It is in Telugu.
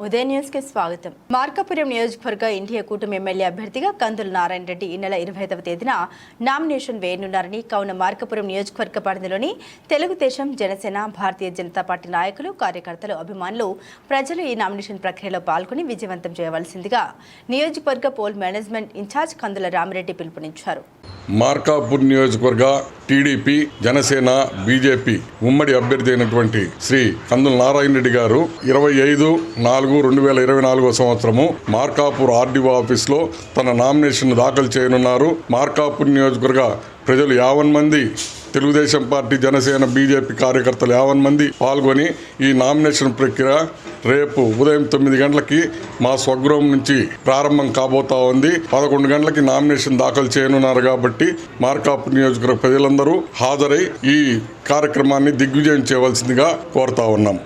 ఉదయ న్యూస్కి స్వాగతం. మార్కాపురం నియోజకవర్గ ఇండియా కూటమి ఎమ్మెల్యే అభ్యర్థిగా కందుల నారాయణ రెడ్డి ఈ నెల ఇరవై ఐదవ తేదీన నామినేషన్ వేయనున్నారని కావున మార్కాపురం నియోజకవర్గ పరిధిలోని తెలుగుదేశం జనసేన భారతీయ జనతా పార్టీ నాయకులు కార్యకర్తలు అభిమానులు ప్రజలు ఈ నామినేషన్ ప్రక్రియలో పాల్గొని విజయవంతం చేయవలసిందిగా నియోజకవర్గ poll management incharge Kandula Rami Reddy పిలుపునిచ్చారు. మార్కాపూర్ నియోజకవర్గ టీడీపీ జనసేన బీజేపీ ఉమ్మడి అభ్యర్థి అయినటువంటి శ్రీ కందుల నారాయణ రెడ్డి గారు ఇరవై ఐదు నాలుగు రెండు వేల ఇరవై నాలుగో సంవత్సరము మార్కాపూర్ ఆర్డీఓ ఆఫీస్లో తన నామినేషన్ దాఖలు చేయనున్నారు. మార్కాపూర్ నియోజకవర్గ ప్రజలు యావన్ మంది తెలుగుదేశం పార్టీ జనసేన బీజేపీ కార్యకర్తలు యావన్ మంది పాల్గొని ఈ నామినేషన్ ప్రక్రియ రేపు ఉదయం తొమ్మిది గంటలకి మా స్వగృహం నుంచి ప్రారంభం కాబోతా ఉంది. పదకొండు గంటలకి నామినేషన్ దాఖలు చేయనున్నారు కాబట్టి మార్కాపు నియోజకవర్గ ప్రజలందరూ హాజరై ఈ కార్యక్రమాన్ని దిగ్విజయం చేయవలసిందిగా కోరుతా ఉన్నాం.